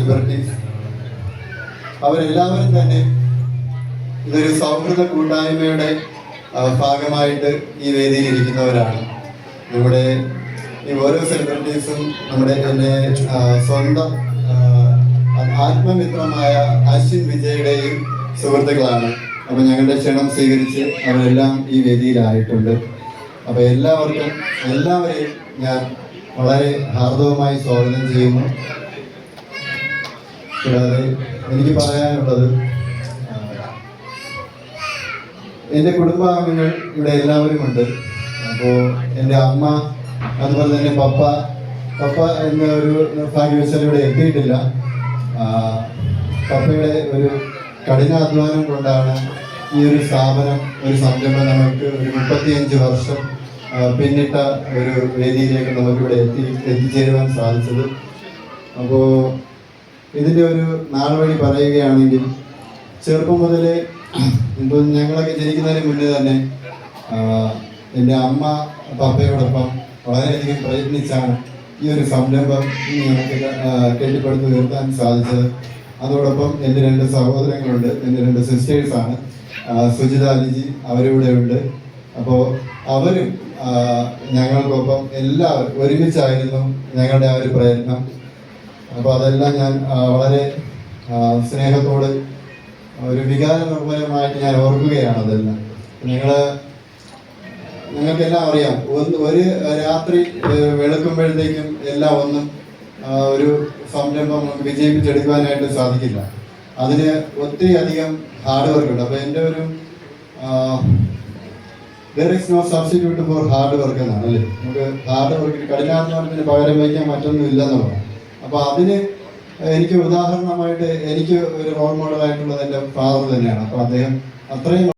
Celebrities അവരെല്ലാവരും തന്നെ ഇതൊരു സൗഹൃദ കൂട്ടായ്മയുടെ ഭാഗമായിട്ട് ഈ വേദിയിൽ ഇരിക്കുന്നവരാണ്. ഇവിടെ ഈ ഓരോ സെലിബ്രിറ്റീസും നമ്മുടെ ആ, സ്വന്തം ആത്മമിത്രമായ അശ്വിൻ വിജയുടെയും സുഹൃത്തുക്കളാണ്. അപ്പം ഞങ്ങളുടെ ക്ഷണം സ്വീകരിച്ച് അവരെല്ലാം ഈ വേദിയിലായിട്ടുണ്ട്. അപ്പോൾ എല്ലാവർക്കും എല്ലാവരെയും ഞാൻ വളരെ ഹാർദവമായി സ്വാഗതം ചെയ്യുന്നു. കൂടാതെ എനിക്ക് പറയാനുള്ളത് എന്റെ കുടുംബാംഗങ്ങൾ ഇവിടെ എല്ലാവരും ഉണ്ട് അപ്പോൾ എന്റെ അമ്മ അതുപോലെ തന്നെ പപ്പ പപ്പ എന്ന ഒരു ഭാഗ്യവശാൽ ഇവിടെ എത്തിയിട്ടില്ല പപ്പയുടെ ഒരു കഠിനാധ്വാനം കൊണ്ടാണ് ഈ ഒരു സ്ഥാപനം ഒരു സംരംഭം നമുക്ക് ഒരു മുപ്പത്തിയഞ്ച് വർഷം പിന്നിട്ട ഒരു വേദിയിലേക്ക് നമുക്കിവിടെ എത്തി എത്തിച്ചേരുവാൻ സാധിച്ചത്. അപ്പോൾ ഇതിന്റെ ഒരു നാൾ വഴി പറയുകയാണെങ്കിൽ ചെറുപ്പം മുതലേ ഇപ്പോൾ ഞങ്ങളൊക്കെ ജനിക്കുന്നതിന് മുന്നേ തന്നെ എന്റെ അമ്മ പപ്പയോടൊപ്പം വളരെയധികം പ്രയത്നിച്ചാണ് ഈ ഒരു സംരംഭം ഞങ്ങൾക്ക് കെട്ടിപ്പടുത്ത് ഉയർത്താൻ സാധിച്ചത്. അതോടൊപ്പം എന്റെ രണ്ട് സഹോദരങ്ങളുണ്ട് എന്റെ രണ്ട് സിസ്റ്റേഴ്സാണ് സുജിത അലിജി അവരിവിടെ ഉണ്ട്. അപ്പോൾ അവരും ഞങ്ങൾക്കൊപ്പം എല്ലാവരും ഒരുമിച്ചായിരുന്നു ഞങ്ങളുടെ ആ ഒരു പ്രയത്നം. അപ്പോൾ അതെല്ലാം ഞാൻ വളരെ സ്നേഹത്തോട് ഒരു വികാര നിർഭരമായിട്ട് ഞാൻ ഓർക്കുകയാണ് അതെല്ലാം. നിങ്ങൾ നിങ്ങൾക്കെല്ലാം അറിയാം ഒരു രാത്രി വെളുക്കുമ്പോഴത്തേക്കും എല്ലാം ഒന്നും ഒരു സംരംഭം നമുക്ക് വിജയിപ്പിച്ചെടുക്കുവാനായിട്ട് സാധിക്കില്ല. അതിന് ഒത്തിരി അധികം ഹാർഡ് വർക്ക് ഉണ്ട്. അപ്പോൾ എന്റെ ഒരു there is no substitute for hard work എന്നാണ് അല്ലേ? നമുക്ക് ഹാർഡ് വർക്ക് കഠിനാധ്വാനത്തിന് പകരം വയ്ക്കാൻ മറ്റൊന്നും ഇല്ലെന്നുള്ളതാണ് അപ്പോൾ അതിന് എനിക്ക് ഉദാഹരണമായിട്ട് എനിക്ക് ഒരു റോൾ മോഡലായിട്ടുള്ളത് എന്റെ ഫാദർ തന്നെയാണ്. അപ്പോൾ അദ്ദേഹം അത്രയും